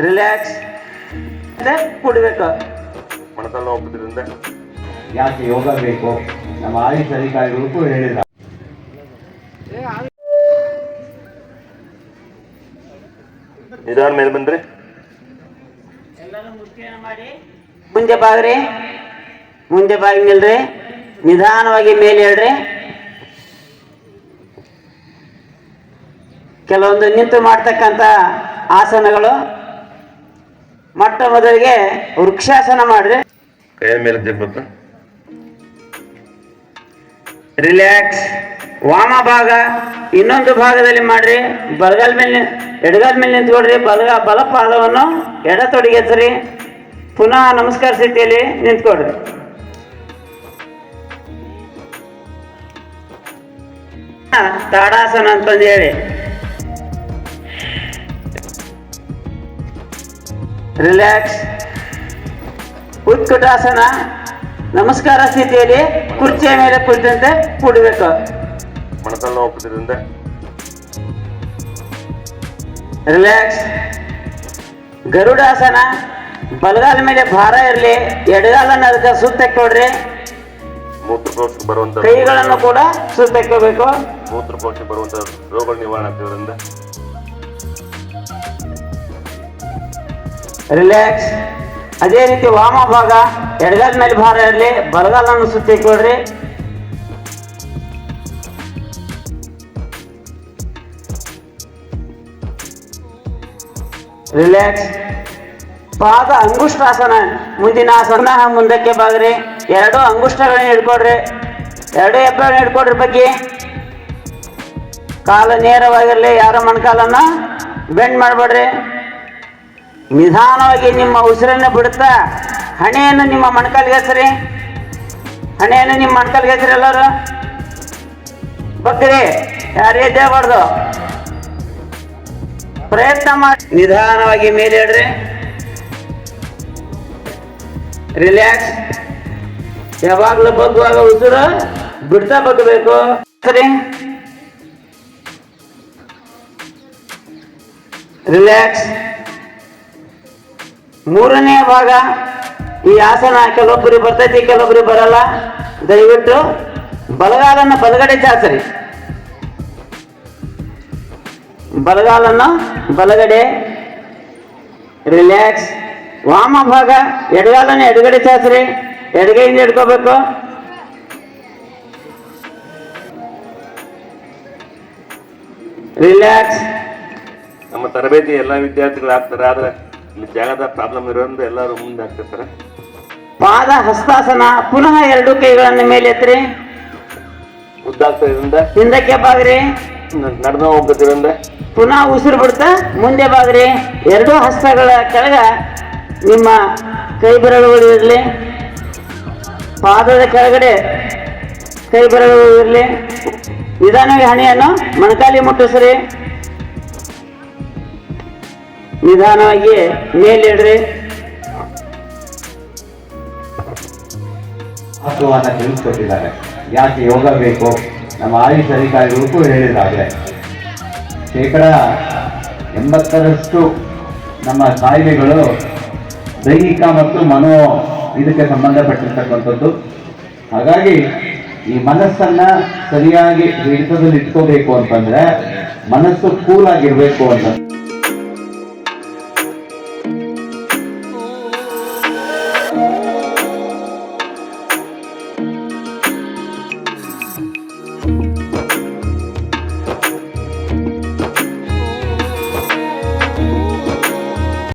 Relax ಕುಡಿಬೇಕು. ಮೊಣಕಾಲು ನೋವು ಯಾಕೆ ಯೋಗ ಬೇಕು? ನಮ್ಮ ಆಯುಷ್ ಅಧಿಕಾರಿಗಳಿಗೂ ಹೇಳಿದ ನಿಧಾನ ಮೇಲೆ ಬಂದ್ರಿ. ಮುಂದೆ ಬಾಗ್ರಿ. ಮುಂದೆ ಬಾಗಿ ನಿಲ್ರಿ. ನಿಧಾನವಾಗಿ ಮೇಲೆ ಹೇಳ್ರಿ ಕೆಲವೊಂದು ನಿಂತು ಮಾಡ್ತಕ್ಕಂತ ಆಸನಗಳು ಮೊದಲಿಗೆ ವೃಕ್ಷಾಸನ ಮಾಡ್ರಿ ಕೈ ಮೇಲೆ ಜಗ್ಬೇಕು ರಿಲ್ಯಾಕ್ಸ್ ವಾಮ ಭಾಗ ಇನ್ನೊಂದು ಭಾಗದಲ್ಲಿ ಮಾಡ್ರಿ. ಬಲಗಾಲ ಮೇಲೆ ಎಡಗಾಲ ಮೇಲೆ ನಿಂತ್ಕೊಡ್ರಿ ಬಲಗ ಬಲಪಾದವನ್ನು ಎಡ ತೊಡೆಗೆ ಎತ್ತರಿ ಪುನಃ ನಮಸ್ಕಾರ ಸ್ಥಿತಿಯಲ್ಲಿ ನಿಂತ್ಕೊಡ್ರಿ ತಾಡಾಸನ ಅಂತಂದು ಹೇಳಿ ರಿಲ್ಯಾಕ್ಸ್ ಉತ್ಕಟಾಸನ ನಮಸ್ಕಾರ ಸ್ಥಿತಿಯಲ್ಲಿ ಕುರ್ಚಿಯ ಮೇಲೆ ಕುಳಿತಂತೆ ಕೂಡಬೇಕು. ಮೊಣಕಾಲು ರಿಲ್ಯಾಕ್ಸ್ ಗರುಡಾಸನ ಬಲಗಾಲ ಮೇಲೆ ಭಾರ ಇರಲಿ ಎಡಗಾಲನ್ನ ಅದಕ್ಕೆ ಮೂತ್ರಕೋಶಕ್ಕೆ ಬರುವಂತ ಕೈಗಳನ್ನು ಕೂಡ ಸುತ್ತಕ್ಕೆ ಮೂತ್ರಕೋಶಕ್ಕೆ ಬರುವಂತ ರೋಗಗಳ ನಿವಾರಣೆ ಆಗ್ತಿದ್ರಿಂದ ರಿಲ್ಯಾಕ್ಸ್ ಅದೇ ರೀತಿ ವಾಮ ಭಾಗ ಎಡಗಾಲ ಮೇಲೆ ಭಾರ ಇರಲಿ ಬಲಗಾಲನ್ನು ಸುತ್ತಿಕೊಡ್ರಿ ರಿಲ್ಯಾಕ್ಸ್ ಪಾದ ಅಂಗುಷ್ಟಾಸನ. ಮುಂದಿನ ಆಸನ ಮುಂದಕ್ಕೆ ಬಾಗ್ರಿ. ಎರಡು ಅಂಗುಷ್ಟಗಳನ್ನ ಹಿಡ್ಕೊಡ್ರಿ. ಎರಡು ಹೆಬ್ಬೆಗಳನ್ನ ಹಿಡ್ಕೊಡ್ರಿ ಬಗ್ಗೆ. ಕಾಲು ನೇರವಾಗಿರಲಿ, ಯಾರ ಮಣ್ಕಾಲನ್ನ ಬೆಂಡ್ ಮಾಡಬೇಡ್ರಿ. ನಿಧಾನವಾಗಿ ನಿಮ್ಮ ಉಸಿರನ್ನು ಬಿಡುತ್ತಾ ಹಣೆಯನ್ನು ನಿಮ್ಮ ಮೊಣಕಾಲಿಗೆ ಹೆಸರಿ ಹಣೆಯನ್ನು ನಿಮ್ಮ ಮೊಣಕಾಲಿಗೆ ಹೆಸರಿ ಎಲ್ಲರೂ. ಬಕ್ರಿ ಯಾರೇ ಎದ್ದೇಬಾರ್ದು ಪ್ರಯತ್ನ ಮಾಡಿ. ನಿಧಾನವಾಗಿ ಮೇಲೆ ಇಡ್ರಿ ರಿಲ್ಯಾಕ್ಸ್ ಯಾವಾಗಲೂ ಬಗ್ಗುವಾಗ ಉಸಿರು ಬಿಡ್ತಾ ಬಗ್ಗಬೇಕು. ಸರಿ ರಿಲ್ಯಾಕ್ಸ್ ಮೂರನೇ ಭಾಗ, ಈ ಆಸನ ಕೆಲವೊಬ್ಬರಿಗೆ ಬರ್ತೈತಿ, ಕೆಲವೊಬ್ಬರಿಗೆ ಬರಲ್ಲ. ದಯವಿಟ್ಟು ಬಲಗಾಲನ್ನು ಬಲಗಡೆ ಚಾಚರಿ. ಬಲಗಾಲನ್ನು ಬಲಗಡೆ ರಿಲ್ಯಾಕ್ಸ್. ವಾಮ ಭಾಗ, ಎಡಗಾಲನ್ನು ಎಡಗಡೆ ಚಾಚರಿ. ಎಡಗೈಯಿಂದ ಹಿಡ್ಕೋಬೇಕು. ರಿಲ್ಯಾಕ್ಸ್. ನಮ್ಮ ತರಬೇತಿ ಎಲ್ಲ ವಿದ್ಯಾರ್ಥಿಗಳು ಆಗ್ತಾರೆ ಆದ್ರೆ ಇಲ್ಲಿ ಜಾಗದ ಪ್ರಾಬ್ಲಮ್ ಇರೋದ್ರಿಂದ ಎಲ್ಲರೂ ಮುಂದೆ ಆಗ್ತಿರ್ತಾರೆ. ಪಾದ ಹಸ್ತಾಸನ ಪುನಃ ಎರಡು ಕೈಗಳನ್ನು ಮೇಲೆ ಎತ್ತರಿ ಉದ್ದಾಗ್ತದ್ರಿಂದ ಹಿಂದಕ್ಕೆ ಬಾಗ್ರಿ. ನಡೆದ ಹೋಗ್ತಿದ್ರಿಂದ ಪುನಃ ಉಸಿರು ಬಿಡ್ತಾ ಮುಂದೆ ಬಾಗ್ರಿ. ಎರಡೂ ಹಸ್ತಗಳ ಕೆಳಗ ನಿಮ್ಮ ಕೈ ಬೆರಳುಗಳು ಇರಲಿ. ಪಾದದ ಕೆಳಗಡೆ ಕೈ ಬೆರಳುಗಳು ಇರಲಿ. ನಿಧಾನವಾಗಿ ಹಣೆಯನ್ನು ಮಣಕಾಲಿ ಮುಟ್ಟಿಸ್ರಿ. ನಿಧಾನವಾಗಿ ಮೇಲಿಡ್ರಿ ಮಹತ್ವವನ್ನು ತಿಳಿಸ್ಕೊಟ್ಟಿದ್ದಾರೆ ಯಾಕೆ ಯೋಗ ಬೇಕು? ನಮ್ಮ ಆಯುಷ್ ಅಧಿಕಾರಿಗಳಿಗೂ ಹೇಳಿದ್ದಾರೆ ಶೇಕಡ ಎಂಬತ್ತರಷ್ಟು ನಮ್ಮ ಕಾಯಿಲೆಗಳು ದೈಹಿಕ ಮತ್ತು ಮನೋ ಇದಕ್ಕೆ ಸಂಬಂಧಪಟ್ಟಿರ್ತಕ್ಕಂಥದ್ದು. ಹಾಗಾಗಿ ಈ ಮನಸ್ಸನ್ನ ಸರಿಯಾಗಿ ಹಿಡಿತದಲ್ಲಿ ಇಟ್ಕೋಬೇಕು ಅಂತಂದ್ರೆ ಮನಸ್ಸು ಕೂಲ್ ಆಗಿರ್ಬೇಕು ಅಂತ.